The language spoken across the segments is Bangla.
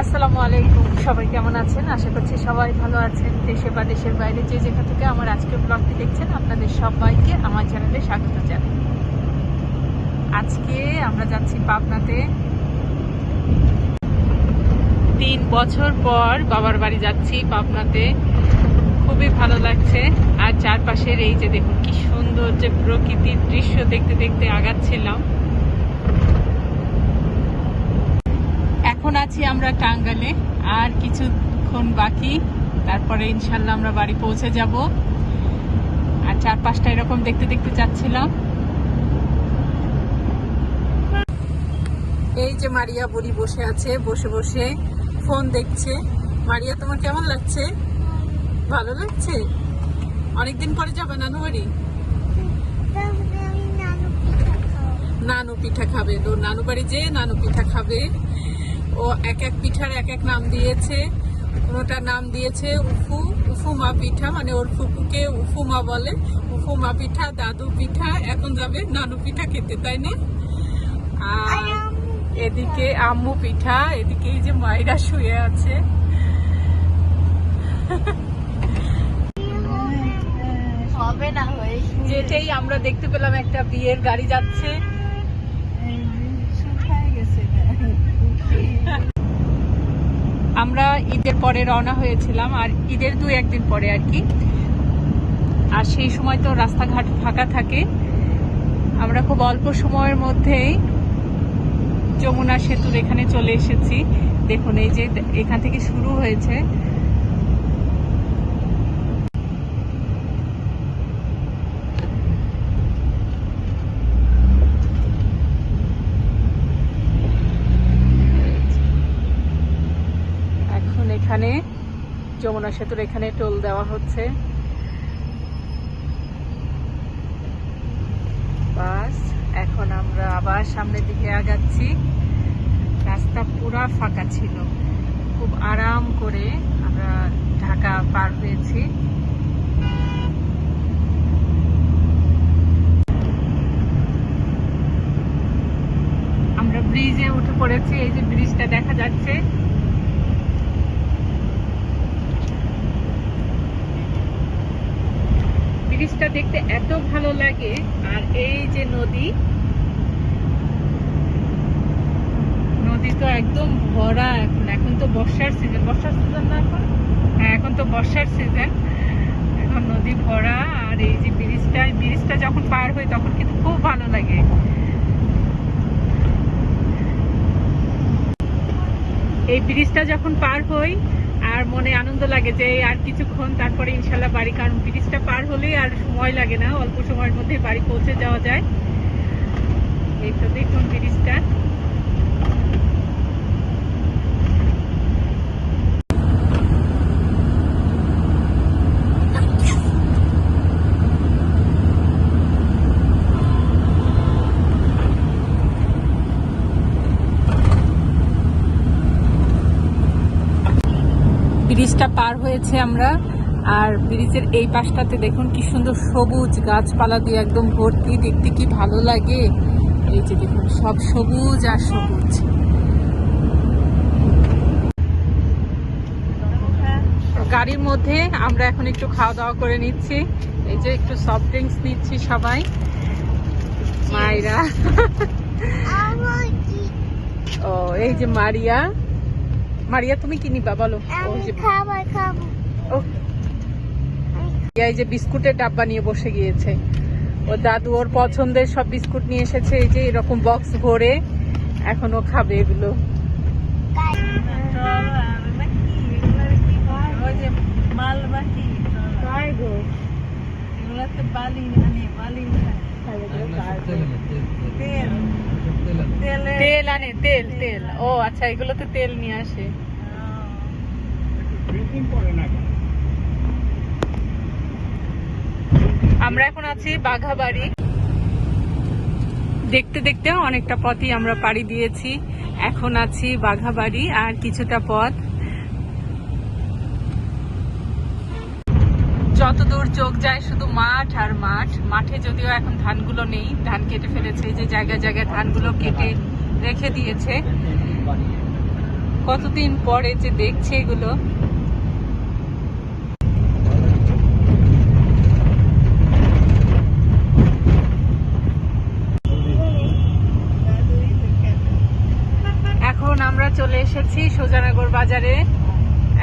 আসসালামু আলাইকুম। সবাই কেমন আছেন? আশা করছি সবাই ভালো আছেন। দেশে বা দেশের বাইরে যে যেখান থেকে আমার আজকের ব্লগটি দেখছেন, আপনাদের সবাইকে আমার চ্যানেলে স্বাগত জানাই। আজকে আমরা যাচ্ছি পাবনাতে। তিন বছর পর বাবার বাড়ি যাচ্ছি পাবনাতে। খুবই ভালো লাগছে। আর চারপাশের এই যে দেখুন, কি সুন্দর যে প্রকৃতির দৃশ্য দেখতে দেখতে আগাচ্ছিলাম। এখন আছি আমরা টাঙ্গালে আর কিছুক্ষণ বাকি। তারপরে ইনশাল্লাহ আমরা বাড়ি পৌঁছে যাব। আর চার পাঁচটা এরকম দেখতে দেখতে যাচ্ছিলাম। এই যে মারিয়া বুড়ি বসে আছে বসে বসে ফোন দেখছে। মারিয়া তোমার কেমন লাগছে? ভালো লাগছে? অনেকদিন পরে যাবে নানু বাড়ি নানু পিঠা খাবে। তো নানু বাড়ি যে নানু পিঠা খাবে। ও এক এক পিঠার এক এক নাম দিয়েছে। কোনোটার নাম দিয়েছে উফু উফুমা পিঠা মানে ওর ফুপুকে উফুমা বলে। উফুমা পিঠা দাদু পিঠা এখন যাবে নানু পিঠা খেতে তাই না? আর এদিকে আম্মু পিঠা এদিকে এই যে মায়েরা শুয়ে আছে। যেটাই আমরা দেখতে পেলাম একটা বিয়ের গাড়ি যাচ্ছে। আমরা ঈদের পরে রওনা হয়েছিলাম, আর ঈদের দু একদিন পরে আর কি। আর সেই সময় তো রাস্তাঘাট ফাঁকা থাকে। আমরা খুব অল্প সময়ের মধ্যেই যমুনা সেতুর এখানে চলে এসেছি। দেখুন, এই যে এখান থেকে শুরু হয়েছে এখন এখানে যমুনা সেতুর এখানে টোল দেওয়া হচ্ছে। বাস, এখন আমরা আবার সামনের দিকে আগাচ্ছি। রাস্তা পুরা ফাঁকা ছিল। খুব আরাম করে আমরা ঢাকা পার হয়েছি। আমরা ব্রিজে উঠে পড়েছি। এই যে ব্রিজটা দেখা যাচ্ছে। ব্রিজটা দেখতে এত ভালো লাগে। আর এই যে নদী নদী তো একদম ভরা এখন। এখন তো বর্ষার সিজন বর্ষার সিজন না এখন? হ্যাঁ এখন তো বর্ষার সিজন এখন নদী ভরা, আর এই যে ব্রিজটা ব্রিজটা যখন পার হয় তখন কিন্তু খুব ভালো লাগে। এই ব্রিজটা যখন পার হই আর মনে আনন্দ লাগে যে আর কিছুক্ষণ তারপরে ইনশাল্লাহ বাড়ি, কারণ ব্রিজটা পার হলেই আর সময় লাগে না, অল্প সময়ের মধ্যে বাড়ি পৌঁছে যাওয়া যায়। এই তো দেখুন ব্রিজটা। ব্রিজটা আমরা। আর ব্রিজের এই পাশটাতে দেখুন কি সুন্দর সবুজ গাছপালা দিয়ে একদম ভর্তি। দেখতে কি ভালো লাগে? এই যে দেখুন সব সবুজ আর সবুজ। গাড়ির মধ্যে আমরা এখন একটু খাওয়া দাওয়া করে নিচ্ছি। এই যে একটু সফট ড্রিঙ্কস নিচ্ছি সবাই। মায়েরা ও এই যে মারিয়া। মারিয়া তুমি কি নিবা বলো? খাবার খাব ও। এই যে বিস্কুটের ডাব্বা নিয়ে বসে গিয়েছে। ও দাদু ওর পছন্দের সব বিস্কুট নিয়ে এসেছে এই যে এরকম বক্স ভরে এখন ও খাবে এগুলো। তেল? আনে, তেল তেল। ও আচ্ছা এগুলো তো তেল নিয়ে আসে। আমরা এখন আছি বাঘা বাড়ি দেখতে দেখতে অনেকটা পথই আমরা পাড়ি দিয়েছি। এখন আছি বাঘাবাড়ি, আর কিছুটা পথ যতদূর চোখ যায় শুধু মাঠ আর মাঠ। মাঠে যদিও এখন ধানগুলো নেই, ধান কেটে ফেলেছে যে জায়গায় জায়গায় ধানগুলো কেটে রেখে দিয়েছে। কতদিন পরে যে দেখছে এগুলো। এখন আমরা চলে এসেছি সোজানগর বাজারে।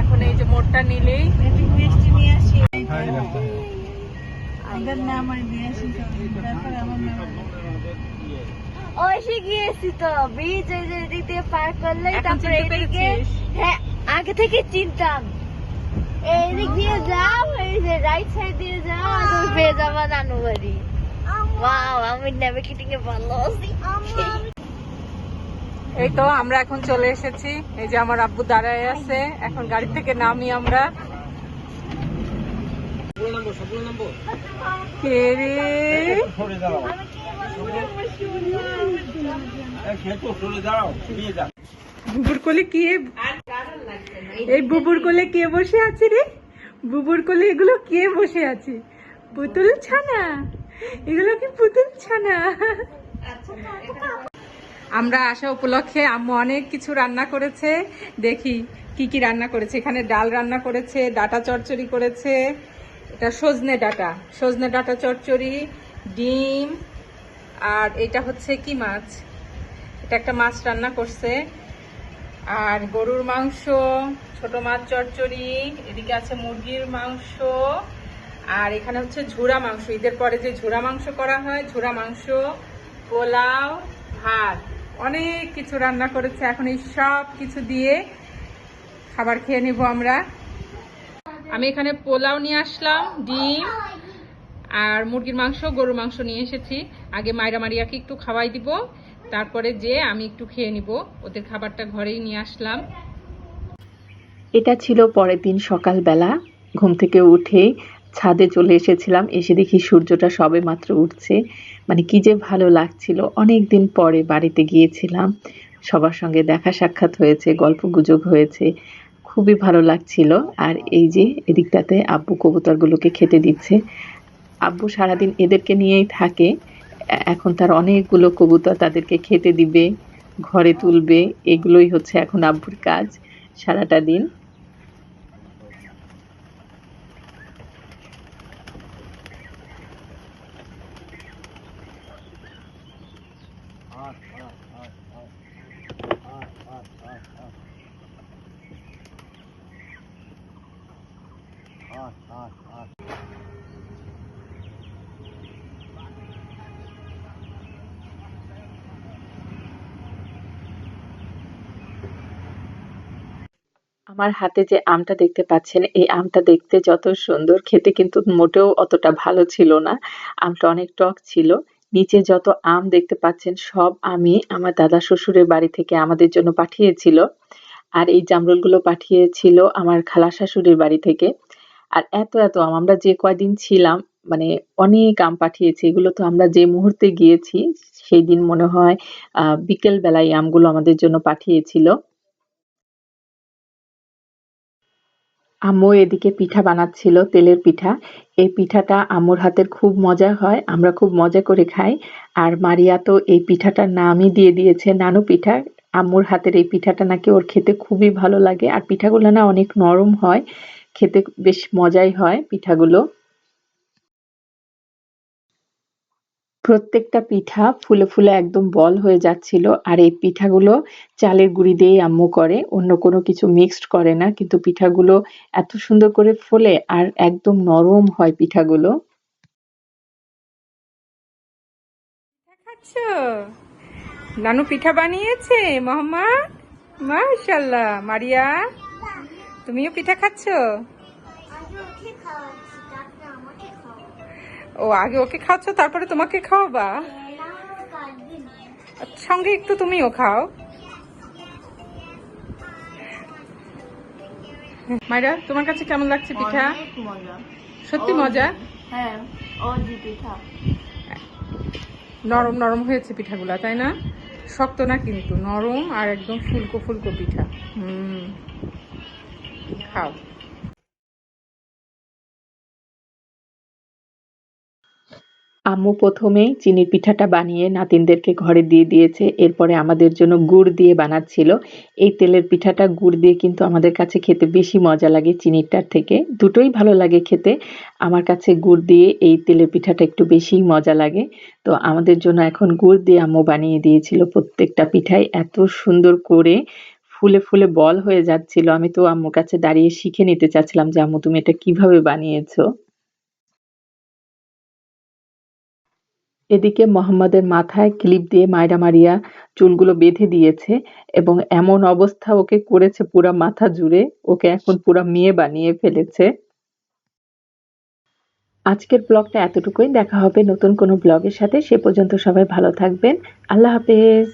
এখন এই যে মোড়টা নিলেই ওইসে গিয়েছি তো। ব্রিজ ওই যে এদিক দিয়ে পার করলেই তারপরে এদিকে হ্যাঁ আগে থেকে চিনতাম। এইদিক দিয়ে যাও এই যে রাইট সাইড দিয়ে যাও তুমি পেয়ে যাবা নানু বাড়ি। ওয়াও আমি নেভিগেটিং এ ভালো আছি এই তো আমরা এখন চলে এসেছি। এই যে আমার আব্বু দাঁড়ায় আছে। এখন গাড়ি থেকে নামি আমরা। কে রে? বুবুর কোলে কে এই বুবুর কোলে কে বসে আছে রে? বুবুর কোলে এগুলো কে বসে আছে? পুতুল ছানা? এগুলো কি পুতুল ছানা? আমরা আসা উপলক্ষে আম্মু অনেক কিছু রান্না করেছে। দেখি কি কি রান্না করেছে। এখানে ডাল রান্না করেছে ডাটা চচ্চড়ি করেছে এটা সজনে ডাটা। সজনে ডাটা, চচ্চড়ি, ডিম, আর এটা হচ্ছে কি মাছ? এটা একটা মাছ রান্না করছে। আর গরুর মাংস, ছোট মাছ, চচ্চড়ি, এদিকে আছে মুরগির মাংস, আর এখানে হচ্ছে ঝুরা মাংস। ঈদের পরে যে ঝুরা মাংস করা হয়, ঝুরা মাংস, পোলাও, ভাত, অনেক কিছু রান্না করেছে। এখন এই সব কিছু দিয়ে খাবার খেয়ে নিব আমরা। আমি এখানে পোলাও নিয়ে আসলাম, ডিম আর মুরগির মাংস, গরুর মাংস নিয়ে এসেছি। আগে মাইরা মারিয়াকে একটু খাওয়াই দিব, তারপরে যে আমি একটু খেয়ে নিব। ওদের খাবারটা ঘরেই নিয়ে আসলাম। এটা ছিল পরের দিন সকালবেলা। ঘুম থেকে উঠে ছাদে চলে এসেছিলাম। এসে দেখি সূর্যটা সবে মাত্র উঠছে। মানে কি যে ভালো লাগছিল। অনেক দিন পরে বাড়িতে গিয়েছিলাম। সবার সঙ্গে দেখা সাক্ষাৎ হয়েছে, গল্প গুজব হয়েছে। খুবই ভালো লাগছিল। আর এই যে এদিকটাতে আব্বু কবুতরগুলোকে খেতে দিচ্ছে। আব্বু সারাদিন এদেরকে নিয়েই থাকে। এখন তার অনেকগুলো কবুতর তাদেরকে খেতে দিবে, ঘরে তুলবে। এগুলোই হচ্ছে এখন আব্বুর কাজ সারাটা দিন। আমার হাতে যে আমটা দেখতে পাচ্ছেন, এই আমটা দেখতে যত সুন্দর, খেতে কিন্তু মোটেও অতটা ভালো ছিল না। আমটা অনেক টক ছিল। নিচে যত আম দেখতে পাচ্ছেন, সব আমি আমার দাদা শ্বশুরের বাড়ি থেকে আমাদের জন্য পাঠিয়েছিল। আর এই জামরুলগুলো পাঠিয়েছিল আমার খালা শাশুড়ির বাড়ি থেকে। আর এত এত আম, আমরা যে কয়দিন ছিলাম মানে অনেক আম পাঠিয়েছে, এগুলো তো আমরা যে মুহূর্তে গিয়েছি, সেই দিন মনে হয় আহ বিকেল বেলায় আমগুলো আমাদের জন্য পাঠিয়েছিল। আম্মু এদিকে পিঠা বানাচ্ছিল, তেলের পিঠা। এই পিঠাটা আম্মুর হাতের খুব মজা হয়, আমরা খুব মজা করে খাই। আর মারিয়া তো এই পিঠাটার নামই দিয়ে দিয়েছে, নানু পিঠা। আম্মুর হাতের এই পিঠাটা নাকি ওর খেতে খুবই ভালো লাগে, আর পিঠাগুলো না অনেক নরম হয়। খেতে বেশ মজাই হয় পিঠাগুলো। প্রত্যেকটা পিঠা ফুলে ফুলে একদম বল হয়ে যাচ্ছিল আর এই পিঠাগুলো চালের গুঁড়ি দিয়েই আম্মু করে, অন্য কোনো কিছু মিক্সড করে না। কিন্তু পিঠাগুলো এত সুন্দর করে ফোলে আর একদম নরম হয় পিঠাগুলো। নানু পিঠা বানিয়েছে? মোহাম্মদ? মাশাল্লাহ মারিয়া। তুমিও পিঠা খাচ্ছ? ও আগে ওকে খাচ্ছ তারপরে তোমাকে খাওয়াবা? সঙ্গে একটু তুমিও খাও। মাইরা তোমার কাছে কেমন লাগছে পিঠা? সত্যি মজা? হ্যাঁ পিঠা। নরম নরম হয়েছে পিঠাগুলা তাই না? শক্ত না কিন্তু নরম আর একদম ফুলকো ফুলকো পিঠা। হুম। খাও আম্মু প্রথমেই চিনির পিঠাটা বানিয়ে নাতিনদেরকে ঘরে দিয়ে দিয়েছে, এরপরে আমাদের জন্য গুড় দিয়ে বানাচ্ছিল। এই তেলের পিঠাটা গুড় দিয়ে কিন্তু আমাদের কাছে খেতে বেশি মজা লাগে চিনিরটার থেকে। দুটোই ভালো লাগে খেতে। আমার কাছে গুড় দিয়ে এই তেলের পিঠাটা একটু বেশিই মজা লাগে। তো আমাদের জন্য এখন গুড় দিয়ে আম্মু বানিয়ে দিয়েছিল প্রত্যেকটা পিঠাই এত সুন্দর করে ফুলে ফুলে বল হয়ে যাচ্ছিল। আমি তো আম্মুর কাছে দাঁড়িয়ে শিখে নিতে চাচ্ছিলাম যে, আম্মু, তুমি এটা কীভাবে বানিয়েছো? এদিকে মোহাম্মদের মাথায় ক্লিপ দিয়ে মায়রা মারিয়া চুলগুলো বেঁধে দিয়েছে এবং এমন অবস্থা ওকে করেছে পুরা মাথা জুড়ে। ওকে এখন পুরা মেয়ে বানিয়ে ফেলেছে। আজকের ব্লগটা এতটুকুই। দেখা হবে নতুন কোনো ব্লগের সাথে। সে পর্যন্ত সবাই ভালো থাকবেন। আল্লাহ হাফেজ।